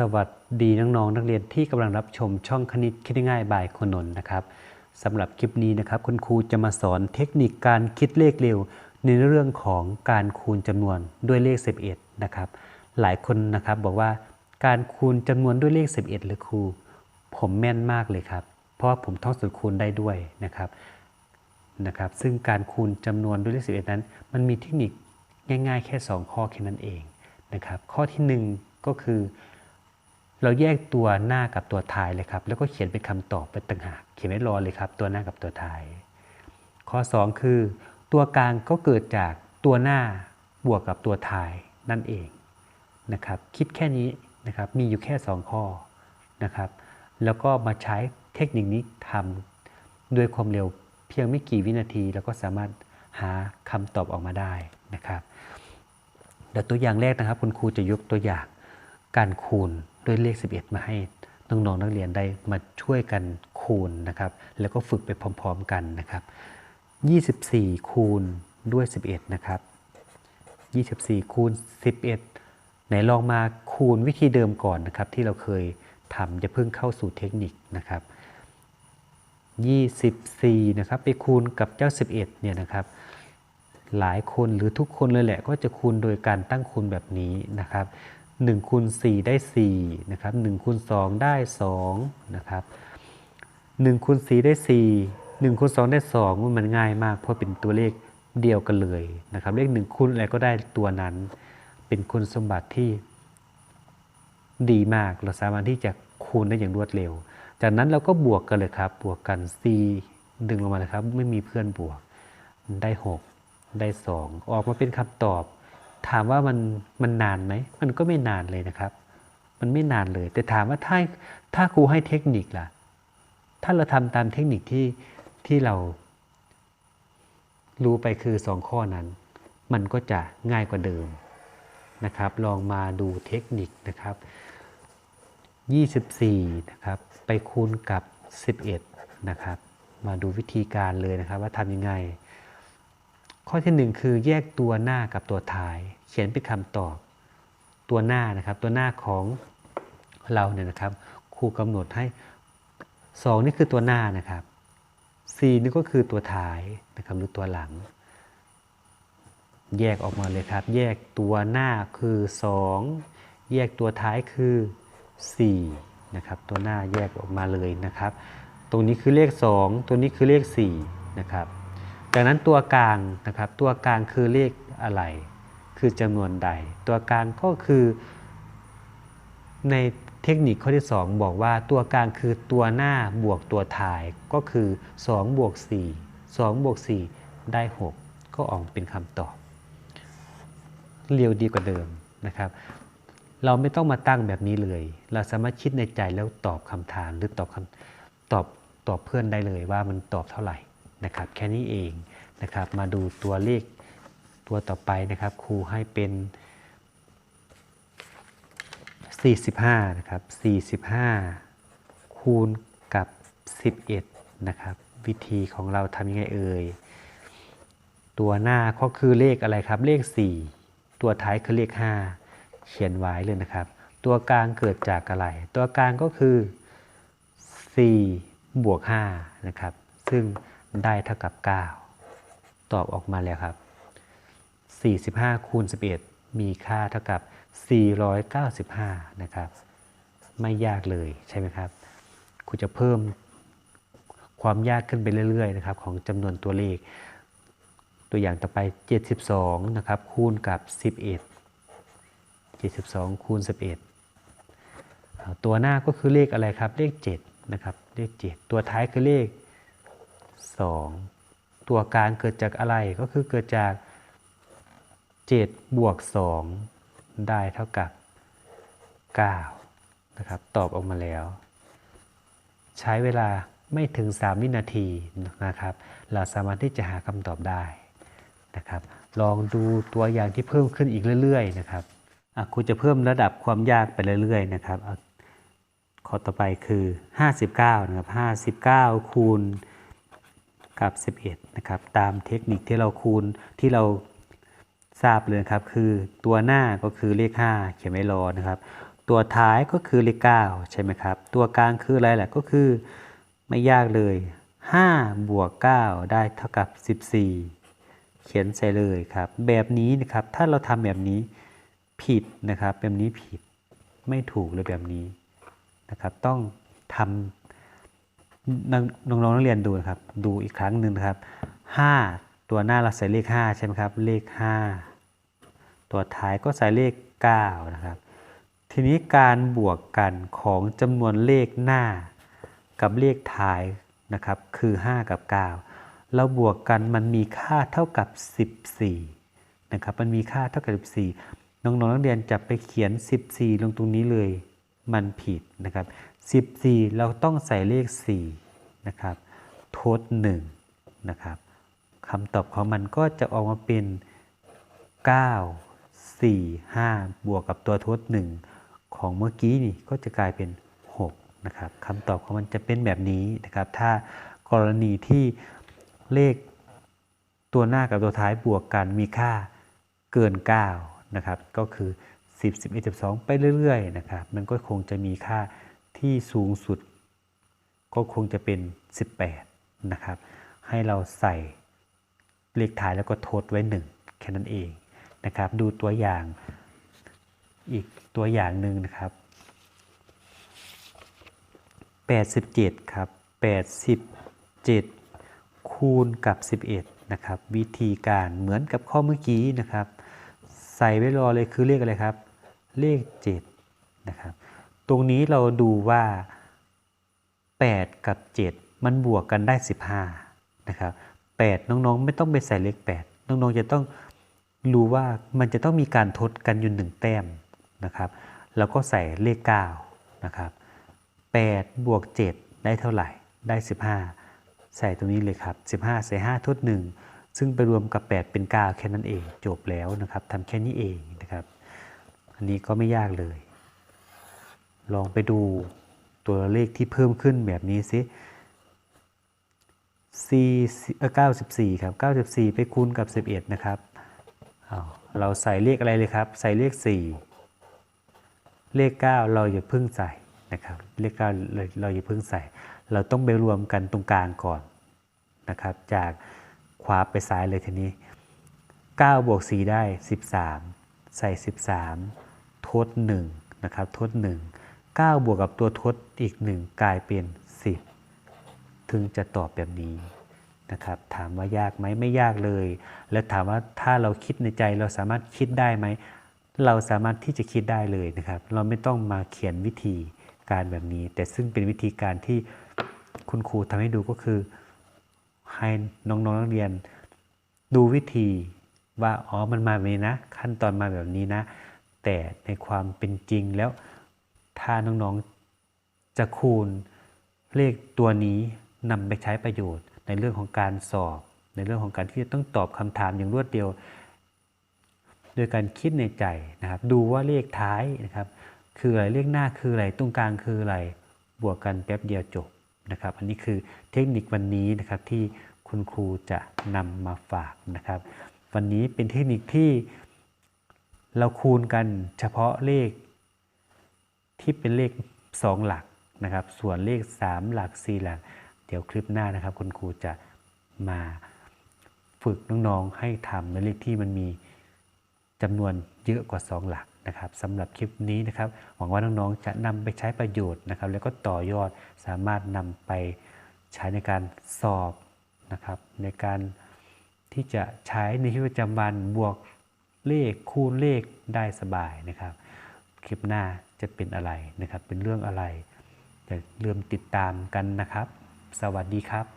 สวัสดีน้องๆนักเรียนที่กำลังรับชมช่องคณิตคิดง่ายบายคนนนนะครับสำหรับคลิปนี้นะครับคุณครูจะมาสอนเทคนิคการคิดเลขเร็ว ในเรื่องของการคูณจำนวนด้วยเลข 11นะครับหลายคนนะครับบอกว่าการคูณจำนวนด้วยเลข 11 หรือครู ผมแม่นมากเลยครับ เพราะว่าผมท่องสูตรคูณได้ด้วยนะครับนะครับ ซึ่งการคูณจำนวนด้วยเลข 11 นั้น มันมีเทคนิคง่าย ๆ แค่ 2 ข้อแค่นั้นเองนะครับข้อทีหนึ่1 ก็คือ เราแยกตัวหน้ากับตัวท้ายเลยครับ แล้วก็เขียนเป็นคำตอบไปต่างหาก เขียนไว้รอเลยครับ ตัวหน้ากับตัวท้าย ข้อ 2 คือ ตัวกลางก็เกิดจากตัวหน้าบวกกับตัวท้ายนั่นเองนะครับ คิดแค่นี้นะครับ มีอยู่แค่ 2 ข้อนะครับ แล้วก็มาใช้เทคนิคนี้ทำด้วยความเร็วเพียงไม่กี่วินาที แล้วก็สามารถหาคำตอบออกมาได้นะครับเดี๋ยวตัวอย่างแรกนะครับ คุณครูจะยกตัวอย่างการคูณ ด้วยเลข 11 มาให้น้องๆนักเรียนได้มาช่วยกันคูณนะครับ แล้วก็ฝึกไปพร้อมๆกันนะครับ 24 คูณด้วย 11 นะครับ 24 คูณ 11 ไหนลองมาคูณวิธีเดิมก่อนนะครับ ที่เราเคยทำจะเพิ่งเข้าสู่เทคนิคนะครับ 24 นะครับ ไปคูณกับเจ้า 11 เนี่ยนะครับหลายคนหรือทุกคนเลยแหละก็จะคูณโดยการตั้งคูณแบบนี้นะครับ 1คูณ4ได้4นะครับ1คูณ2ได้2นะครับ1คูณ4ได้ 4 1คูณ2ได้2มันง่ายมาก เพราะเป็นตัวเลขเดียวกันเลยนะครับ เลข1คูณอะไรก็ได้ตัวนั้น เป็นคุณสมบัติที่ดีมาก เราสามารถที่จะคูณได้อย่างรวดเร็ว จากนั้นเราก็บวกกันเลยครับ บวกกัน c ดึงลงมาเลยครับ ไม่มีเพื่อนบวก ได้ 6 ได้ 2 ออกมาเป็นคำตอบ ถามว่ามันมันนานไหม มันก็ไม่นานเลยนะครับ มันไม่นานเลย แต่ถามว่าถ้าถ้าครูให้เทคนิคล่ะ ถ้าเราทำตามเทคนิคที่ที่เรา รู้ไปคือ2ข้อนั้น มันก็จะง่ายกว่าเดิมนะครับ ลองมาดูเทคนิคนะครับ 24 นะครับ ไปคูณกับ 11 นะครับ มาดูวิธีการเลยนะครับ ว่าทำยังไง ข้อที่ 1 คือแยกตัวหน้ากับตัวท้าย เขียนเป็นคำตอบ ตัวหน้านะครับตัวหน้าของเราเนี่ยนะครับครูกำหนดให้ 2 นี่คือตัวหน้านะครับ 4 นี่ก็คือตัวท้ายนะครับหรือตัวหลัง แยกออกมาเลยครับ แยกตัวหน้าคือ 2 แยกตัวท้ายคือ 4 นะครับ ตัวหน้าแยกออกมาเลยนะครับ ตรงนี้คือเลข 2 ตัวนี้คือเลข 4 นะครับ จากนั้นตัวกลางนะครับตัวกลางคือเลขอะไร คือจำนวนใด ตัวกลางก็คือในเทคนิคข้อที่ 2 บอกว่าตัวกลางคือตัวหน้าบวกตัวท้ายก็คือ2บวก4 2บวก4ได้ 6 ก็ออกเป็นคำตอบ เร็วดีกว่าเดิมนะครับ เราไม่ต้องมาตั้งแบบนี้เลย เราสามารถคิดในใจแล้วตอบคำถามหรือตอบคำตอบตอบเพื่อนได้เลยว่ามันตอบเท่าไหร่ นะครับแค่นี้เองนะครับมาดูตัวเลขตัวต่อไปนะครับครูให้เป็น 45นะครับ45 คูณกับ 11นะครับวิธีของเราทำยังไงเอ่ยตัวหน้าก็คือเลขอะไรครับเลข 4 ตัวท้ายคือเลข 5 เขียนไว้เลยนะครับ ตัวกลางเกิดจากอะไร ตัวกลางก็คือ 4 บวก5นะครับซึ่ง ได้เท่ากับ 9 ตอบออกมาแล้วครับ 45 คูณ 11 มีค่าเท่ากับ 495 นะครับ ไม่ยากเลยใช่ไหมครับครูจะเพิ่มความยากขึ้นไปเรื่อยๆนะครับของจำนวนตัวเลข ตัวอย่างต่อไป 72 นะครับ คูณกับ 11 72 คูณ 11 ตัวหน้าก็คือเลขอะไรครับ เลข 7 นะครับ เลข 7 ตัวท้ายคือเลข 2 ตัวกางเกิดจากอะไรก็คือเกิดจาก 7 บวก 2 ได้เท่ากับ 9 นะครับ ตอบออกมาแล้ว ใช้เวลาไม่ถึง 3 วินาทีนะครับ เราสามารถที่จะหาคำตอบได้นะครับ ลองดูตัวอย่างที่เพิ่มขึ้นอีกเรื่อย ๆ นะครับครูจะเพิ่มระดับความยากไปเรื่อย ๆ นะครับข้อต่อไปคือ 59 นะครับ 59 คูณ กับ 11 นะครับ ตามเทคนิคที่เราคูณที่เราทราบเลยครับ คือตัวหน้าก็คือเลข 5 เขียนไว้รอนะครับ ตัวท้ายก็คือเลข 9 ใช่ไหมครับ ตัวกลางคืออะไรแหละก็คือไม่ยากเลย 5 บวก 9 ได้เท่ากับ 14 เขียนใส่เลยครับ แบบนี้นะครับ ถ้าเราทำแบบนี้ผิดนะครับ แบบนี้ผิดไม่ถูกเลยแบบนี้นะครับ ต้องทำ น้องๆนักเรียนดูนะครับ ดูอีกครั้งหนึ่งนะครับ 5 ตัวหน้าเราใส่เลข 5 ใช่ไหมครับ เลข 5 ตัวท้ายก็ใส่เลข 9 นะครับ ทีนี้การบวกกันของจำนวนเลขหน้า กับเลขท้ายนะครับ คือ 5 กับ 9 เราบวกกันมันมีค่าเท่ากับ 14 นะครับ มันมีค่าเท่ากับ 14 น้องๆนักเรียนจะไปเขียน 14 ลงตรงนี้เลย มันผิดนะครับ 14 เราต้องใส่เลข 4 นะครับทด1นะครับคำตอบของมันก็จะออกมาเป็น 9 4 5 บวกกับตัวทด1ของเมื่อกี้นี่ก็จะกลายเป็น 6 นะครับคำตอบของมันจะเป็นแบบนี้นะครับ ถ้ากรณีที่เลขตัวหน้ากับตัวท้ายบวกกันมีค่าเกิน 9 นะครับ ก็คือ 10 11 12 ไปเรื่อยๆ นะครับ มันก็คงจะมีค่า ที่สูงสุด ก็คงจะเป็น 18 นะครับ ให้เราใส่เลขท้ายแล้วก็ทดไว้ 1 แค่นั้นเองนะครับ ดูตัวอย่างอีกตัวอย่างหนึ่งนะครับ 87 ครับ 87 คูณกับ 11 นะครับ วิธีการเหมือนกับข้อเมื่อกี้นะครับ ใส่ไว้รอเลยคือเลขอะไรครับ เลข 7 นะครับ ตรงนี้เราดูว่า 8 กับ 7 มันบวกกันได้ 15นะครับ8น้องๆ ไม่ต้องไปใส่เลข8น้องๆจะต้องรู้ว่ามันจะต้องมีการทดกันอยู่หนึ่งแต้มนะครับแล้วก็ใส่เลข9นะครับ8บวก 7 ได้เท่าไหร่ได้ 15 ใส่ตรงนี้เลยครับ 15 ใส่ 5 ทด 1 ซึ่งไปรวมกับ 8 เป็น 9 แค่นั้นเองจบแล้วนะครับทำแค่นี้เองนะครับ อันนี้ก็ไม่ยากเลย ลองไปดูตัวเลขที่เพิ่มขึ้นแบบนี้สิ4เออ94 ครับ 94 ไปคูณกับ 11 นะครับเราใส่เลขอะไรเลยครับ ใส่เลข 4 เลข 9 เราอย่าเพิ่งใส่นะครับ เลข 9 เราเราอย่าเพิ่งใส่ เราต้องไปรวมกันตรงกลางก่อนนะครับ จากขวาไปซ้ายเลยทีนี้ 9 บวก 4 ได้ 13 ใส่ 13 ทด 1 นะครับ ทด 1 9 บวกกับตัวทดอีก 1 กลายเป็น 10 ถึงจะตอบแบบนี้นะครับ ถามว่ายากไหมไม่ยากเลย แล้วถามว่าถ้าเราคิดในใจเราสามารถคิดได้ไหม เราสามารถที่จะคิดได้เลยนะครับ เราไม่ต้องมาเขียนวิธีการแบบนี้ แต่ซึ่งเป็นวิธีการที่คุณครูทำให้ดูก็คือ ให้น้องๆนักเรียนดูวิธีว่าอ๋อมันมาแบบนี้นะ ขั้นตอนมาแบบนี้นะ แต่ในความเป็นจริงแล้ว ถ้าน้องๆจะคูณเลขตัวนี้นำไปใช้ประโยชน์ ในเรื่องของการสอบ ในเรื่องของการที่จะต้องตอบคำถามอย่างรวดเดียวโดยการคิดในใจนะครับ ดูว่าเลขท้ายนะครับ คืออะไรเลขหน้าคืออะไรตรงกลางคืออะไรบวกกันแป๊บเดียวจบนะครับ อันนี้คือเทคนิควันนี้นะครับที่คุณครูจะนำมาฝากนะครับ วันนี้เป็นเทคนิคที่เราคูณกันเฉพาะเลข ที่เป็นเลข 2 หลักนะครับ ส่วนเลข 3 หลัก 4 หลัก เดี๋ยวคลิปหน้านะครับ คุณครูจะมาฝึกน้องๆให้ทำในเลขที่มันมีจำนวนเยอะกว่า 2 หลักนะครับสำหรับคลิปนี้นะครับ หวังว่าน้องๆจะนำไปใช้ประโยชน์นะครับ แล้วก็ต่อยอดสามารถนำไปใช้ในการสอบนะครับ ในการที่จะใช้ในชีวิตประจำวันบวกเลขคูณเลขได้สบายนะครับ คลิปหน้า จะเป็นอะไรนะครับ เป็นเรื่องอะไรจะเริ่มติดตามกันนะครับ สวัสดีครับ